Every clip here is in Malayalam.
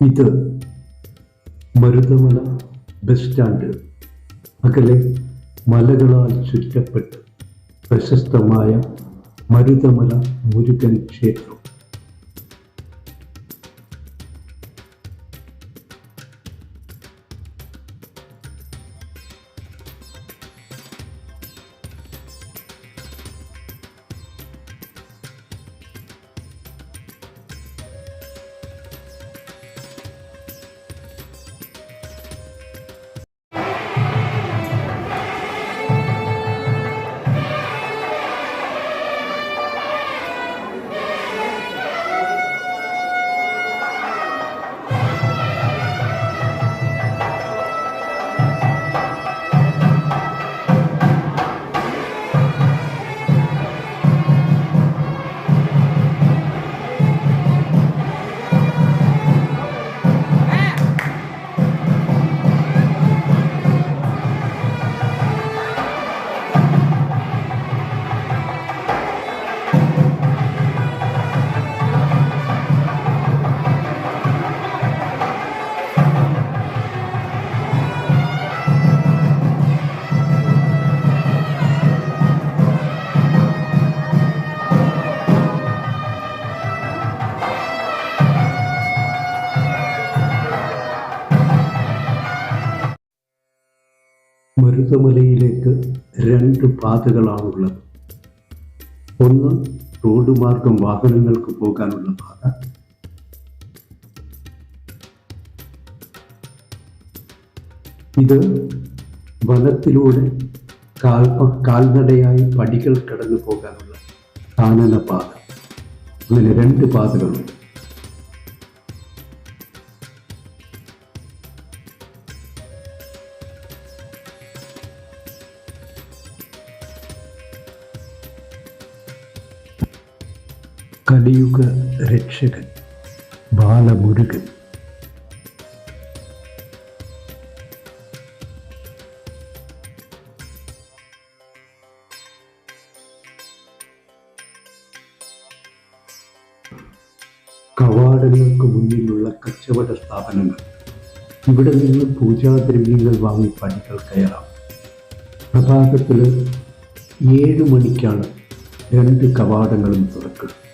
ഇത് മരുതമല ബസ് സ്റ്റാൻഡ് അകലെ മലകളാൽ ചുറ്റപ്പെട്ട് പ്രശസ്തമായ മരുതമല മുരുകൻ ക്ഷേത്രം. പാതകളാണുള്ളത്. ഒന്ന് റോഡ് മാർഗം വാഹനങ്ങൾക്ക് പോകാനുള്ള പാത. ഇത് വനത്തിലൂടെ കാൽ കാൽനടയായി പടികൾ കടന്നു പോകാനുള്ള കാനന പാത അങ്ങനെ രണ്ട് പാതകളുണ്ട്. രക്ഷകൻ ബാലമുരുകൻ. കവാടങ്ങൾക്ക് മുന്നിലുള്ള കച്ചവട സ്ഥാപനങ്ങൾ. ഇവിടെ നിന്ന് പൂജാദ്രവ്യങ്ങൾ വാങ്ങി പടികൾ കയറാം. പ്രഭാതത്തിൽ ഏഴ് മണിക്കാണ് രണ്ട് കവാടങ്ങളും തുറക്കുക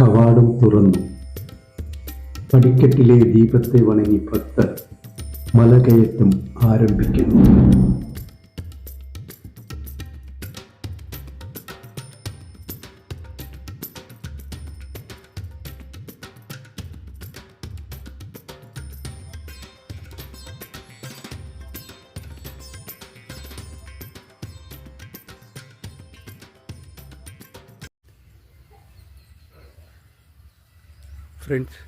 കവാടം തുറന്നു. പടിക്കെട്ടിലെ ദീപത്തെ വണങ്ങി ഭക്തർ മലകയറ്റം ആരംഭിക്കുന്നു. ഫ്രണ്ട്സ്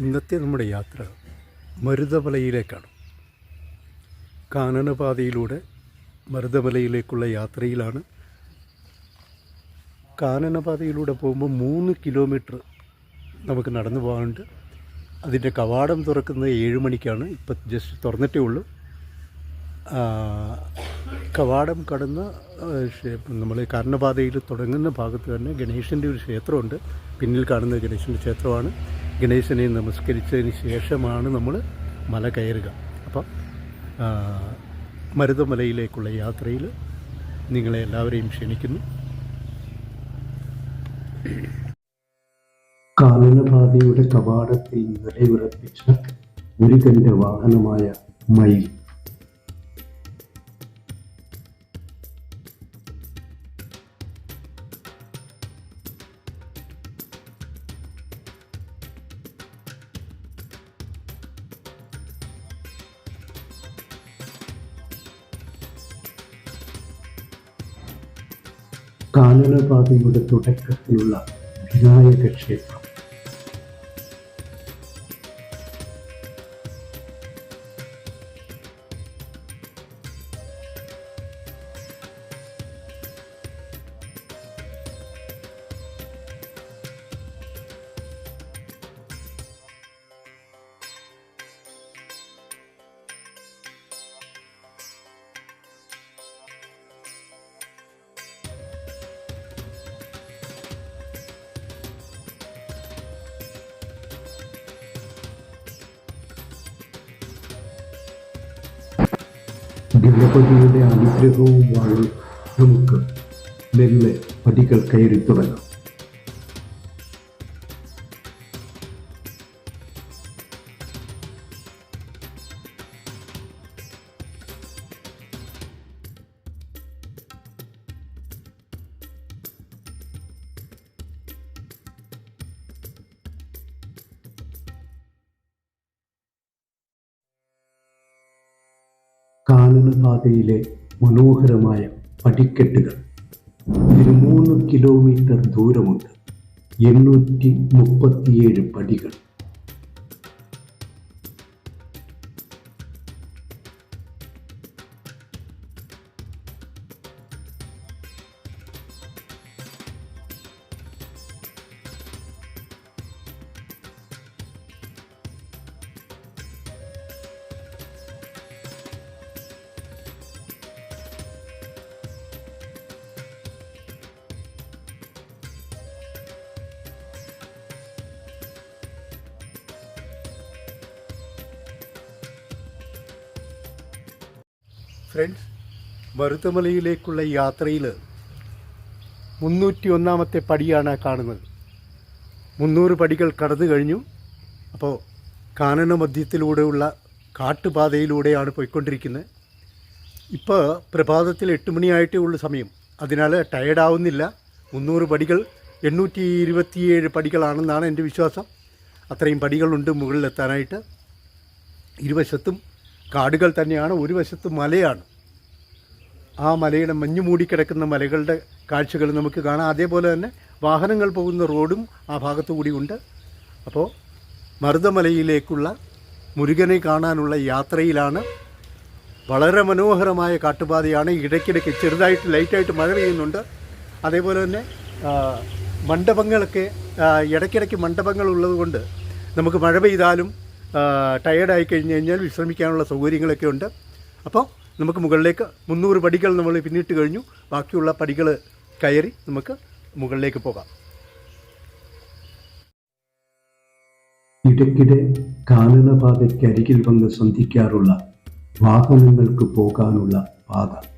ഇന്നത്തെ നമ്മുടെ യാത്ര മരുതമലയിലേക്കാണ്. കാനനപാതയിലൂടെ മരുതമലയിലേക്കുള്ള യാത്രയിലാണ്. കാനനപാതയിലൂടെ പോകുമ്പോൾ മൂന്ന് കിലോമീറ്റർ നമുക്ക് നടന്നു പോകാനുണ്ട്. അതിന്റെ കവാടം തുറക്കുന്നത് ഏഴ് മണിക്കാണ്. ഇപ്പം ജസ്റ്റ് തുറന്നിട്ടേ ഉള്ളൂ. കവാടം കടന്ന് നമ്മൾ കർണപാതയിൽ തുടങ്ങുന്ന ഭാഗത്ത് തന്നെ ഗണേശന്റെ ഒരു ക്ഷേത്രമുണ്ട്. പിന്നിൽ കാണുന്ന ഗണേശന്റെ ക്ഷേത്രമാണ്. ഗണേശനെ നമസ്കരിച്ചതിന് ശേഷമാണ് നമ്മൾ മല കയറുക. അപ്പം മരുതമലയിലേക്കുള്ള യാത്രയിൽ നിങ്ങളെ എല്ലാവരെയും ക്ഷണിക്കുന്നു. കാനനപാതയുടെ കവാടത്തിൽ നിലയുറപ്പിച്ച കണ്ട വാഹനമായ മയിൽ. കാനനപാതയുടെ തുടക്കത്തിലുള്ള വിനായക ക്ഷേത്രം ഗണപതിയുടെ അനുഗ്രഹവുമായി നമുക്ക് മെല്ലെ പടികൾ കയറി തുടങ്ങാം. കാനനപാതയിലെ മനോഹരമായ പടിക്കെട്ടുകൾ. ഒരു മൂന്ന് കിലോമീറ്റർ ദൂരമുണ്ട്. എണ്ണൂറ്റി മുപ്പത്തിയേഴ് പടികൾ. ഫ്രണ്ട്സ് മരുതമലയിലേക്കുള്ള യാത്രയിൽ മുന്നൂറ്റി ഒന്നാമത്തെ പടിയാണ് കാണുന്നത്. മുന്നൂറ് പടികൾ കടന്നു കഴിഞ്ഞു. അപ്പോൾ കാനന മധ്യത്തിലൂടെയുള്ള കാട്ടുപാതയിലൂടെയാണ് പോയിക്കൊണ്ടിരിക്കുന്നത്. ഇപ്പോൾ പ്രഭാതത്തിൽ എട്ട് മണിയായിട്ടേ ഉള്ള സമയം. അതിനാൽ ടയർഡാവുന്നില്ല മുന്നൂറ് പടികൾ എണ്ണൂറ്റി ഇരുപത്തിയേഴ് പടികളാണെന്നാണ് എന്റെ വിശ്വാസം. അത്രയും പടികളുണ്ട് മുകളിലെത്താനായിട്ട്. ഇരുവശത്തും കാടുകൾ തന്നെയാണ് ഒരു വശത്ത് മലയാണ്. ആ മലയുടെ മഞ്ഞു മൂടിക്കിടക്കുന്ന മലകളുടെ കാഴ്ചകൾ നമുക്ക് കാണാം. അതേപോലെ തന്നെ വാഹനങ്ങൾ പോകുന്ന റോഡും ആ ഭാഗത്തു കൂടി ഉണ്ട്. അപ്പോൾ മരുതമലയിലേക്കുള്ള മുരുകനെ കാണാനുള്ള യാത്രയിലാണ്. വളരെ മനോഹരമായ കാട്ടുപാതയാണ്. ഇടയ്ക്കിടയ്ക്ക് ചെറുതായിട്ട് ലൈറ്റായിട്ട് മഴ പെയ്യുന്നുണ്ട്. അതേപോലെ തന്നെ മണ്ഡപങ്ങളൊക്കെ ഇടയ്ക്കിടയ്ക്ക് മണ്ഡപങ്ങൾ ഉള്ളതുകൊണ്ട് നമുക്ക് മഴ പെയ്താലും ടയേർഡായി കഴിഞ്ഞ് കഴിഞ്ഞാൽ വിശ്രമിക്കാനുള്ള സൗകര്യങ്ങളൊക്കെ ഉണ്ട്. അപ്പോൾ നമുക്ക് മുകളിലേക്ക് മുന്നൂറ് പടികൾ നമ്മൾ പിന്നിട്ട് കഴിഞ്ഞു. ബാക്കിയുള്ള പടികൾ കയറി നമുക്ക് മുകളിലേക്ക് പോകാം. ഇടയ്ക്കിടെ കാനനപാതയ്ക്കരികിൽ വന്ന് സന്ധിക്കാറുള്ള വാഹനങ്ങൾക്ക് പോകാനുള്ള പാത.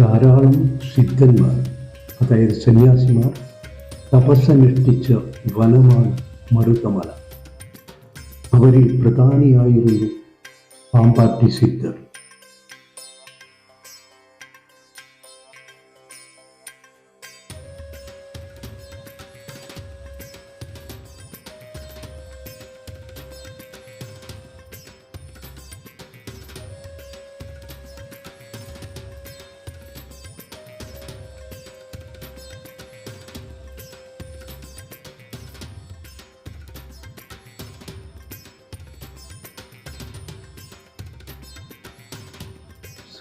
ധാരാളം സിദ്ധന്മാർ അതായത് സന്യാസിമാർ തപസ്സനുഷ്ഠിച്ച വനമാണ് മരുതമല അവരിൽ പ്രധാനിയായിരുന്നു പാമ്പാട്ടി സിദ്ധർ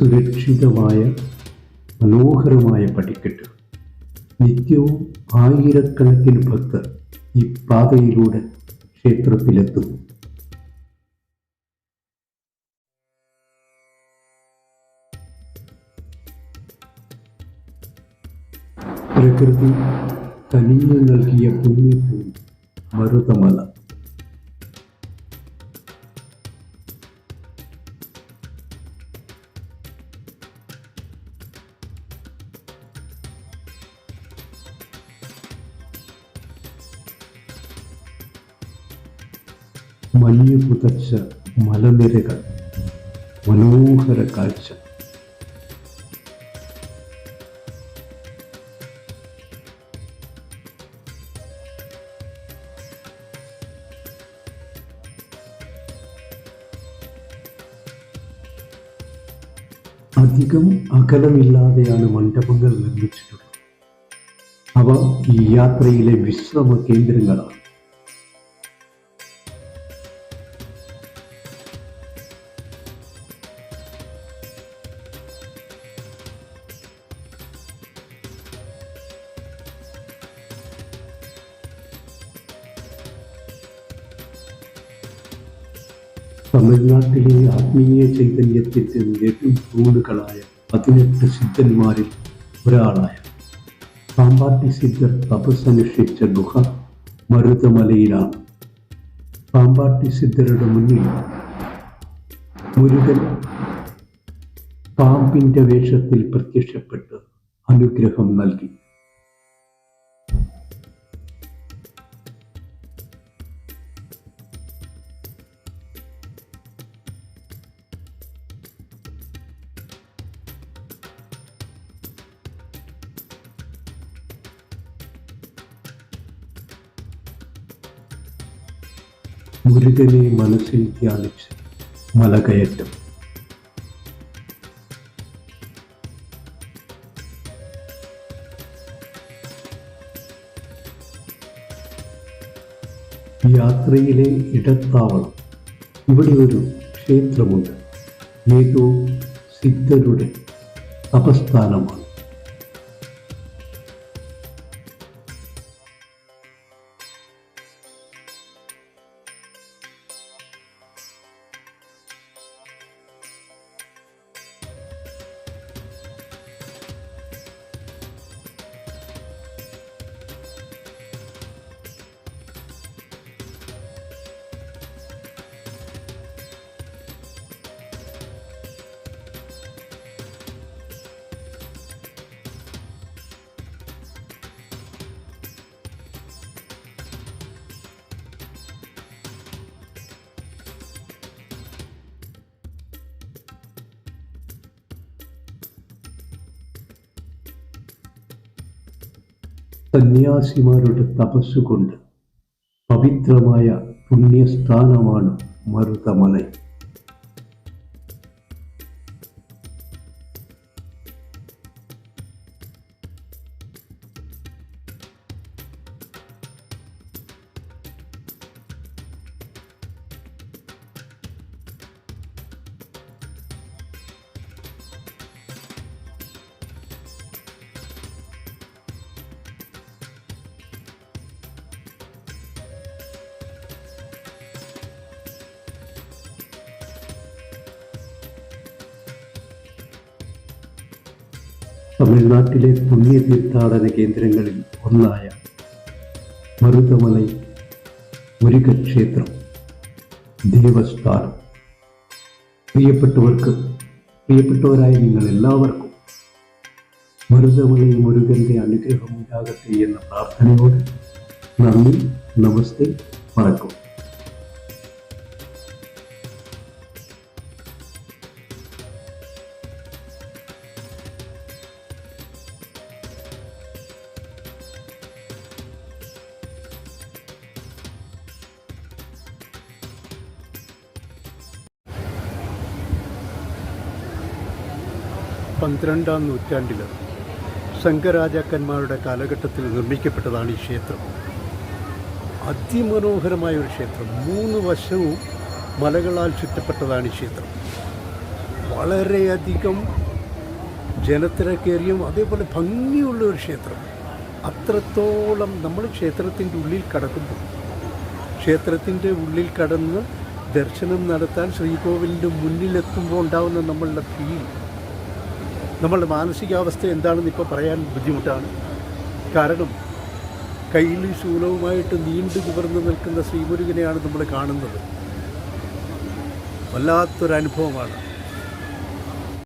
സുരക്ഷിതമായ മനോഹരമായ പടിക്കെട്ട്. നിത്യവും ആയിരക്കണക്കിന് ഭക്തർ ഈ പാതയിലൂടെ ക്ഷേത്രത്തിലെത്തുന്നു. പ്രകൃതി തനിഞ്ഞു നൽകിയ പുണ്യഭൂമി മരുതമല മഞ്ഞു പുതച്ച മലനിരകൾ മനോഹര കാഴ്ച. അധികം അകലമില്ലാതെയാണ് മണ്ഡപങ്ങൾ നിർമ്മിച്ചിട്ടുള്ളത്. അവ ഈ യാത്രയിലെ വിശ്രമ കേന്ദ്രങ്ങളാണ്. തമിഴ്നാട്ടിലെ ആത്മീയ ചൈതന്യത്തിന്റെ ഏറ്റവും തൂണുകളായ പതിനെട്ട് സിദ്ധന്മാരിൽ ഒരാളായ പാമ്പാട്ടി സിദ്ധർ തപസ്സനുഷ്ഠിച്ച ഗുഹ മരുതമലയിലാണ്. പാമ്പാട്ടി സിദ്ധരുടെ മുന്നിൽ മുരുകൻ പാമ്പിന്റെ വേഷത്തിൽ പ്രത്യക്ഷപ്പെട്ട് അനുഗ്രഹം നൽകി. മുരുകനെ മനസ്സിൽ ധ്യാനിച്ച് മലകയറ്റം. യാത്രയിലെ ഇടത്താവളം. ഇവിടെ ഒരു ക്ഷേത്രമുണ്ട്. ഏതോ സിദ്ധരുടെ തപസ്ഥാനമാണ്. സന്യാസിമാരുടെ തപസ്സുകൊണ്ട് പവിത്രമായ പുണ്യസ്ഥാനമാണ് മരുതമലൈ. തമിഴ്നാട്ടിലെ പുണ്യതീർത്ഥാടന കേന്ദ്രങ്ങളിൽ ഒന്നായ മരുതമലൈ മുരുകക്ഷേത്രം ദേവസ്ഥാനം. പ്രിയപ്പെട്ടവർക്ക് പ്രിയപ്പെട്ടവരായ നിങ്ങൾ എല്ലാവർക്കും മരുതമലൈ മുരുകന്റെ അനുഗ്രഹം ഉണ്ടാകട്ടെ എന്ന പ്രാർത്ഥനയോട് നന്ദി നമസ്തേ വണക്കം. പന്ത്രണ്ടാം നൂറ്റാണ്ടിൽ സംഘരാജാക്കന്മാരുടെ കാലഘട്ടത്തിൽ നിർമ്മിക്കപ്പെട്ടതാണ് ഈ ക്ഷേത്രം. അതിമനോഹരമായ ഒരു ക്ഷേത്രം. മൂന്ന് വശവും മലകളാൽ ചുറ്റപ്പെട്ടതാണ് ഈ ക്ഷേത്രം. വളരെയധികം ജനത്തിരക്കേറിയും അതേപോലെ ഭംഗിയുള്ള ഒരു ക്ഷേത്രം. അത്രത്തോളം നമ്മൾ ക്ഷേത്രത്തിന്റെ ഉള്ളിൽ കടക്കുമ്പോൾ ക്ഷേത്രത്തിന്റെ ഉള്ളിൽ കടന്ന് ദർശനം നടത്താൻ ശ്രീകോവിലിന്റെ മുന്നിലെത്തുമ്പോൾ ഉണ്ടാകുന്ന നമ്മളുടെ ഫീൽ നമ്മളുടെ മാനസികാവസ്ഥ എന്താണെന്ന് ഇപ്പോൾ പറയാൻ ബുദ്ധിമുട്ടാണ്. കാരണം കയ്യിൽ ശൂലവുമായിട്ട് നീണ്ടു കുവർന്ന് നിൽക്കുന്ന ശ്രീമുരുകനെയാണ് നമ്മൾ കാണുന്നത്. വല്ലാത്തൊരനുഭവമാണ്.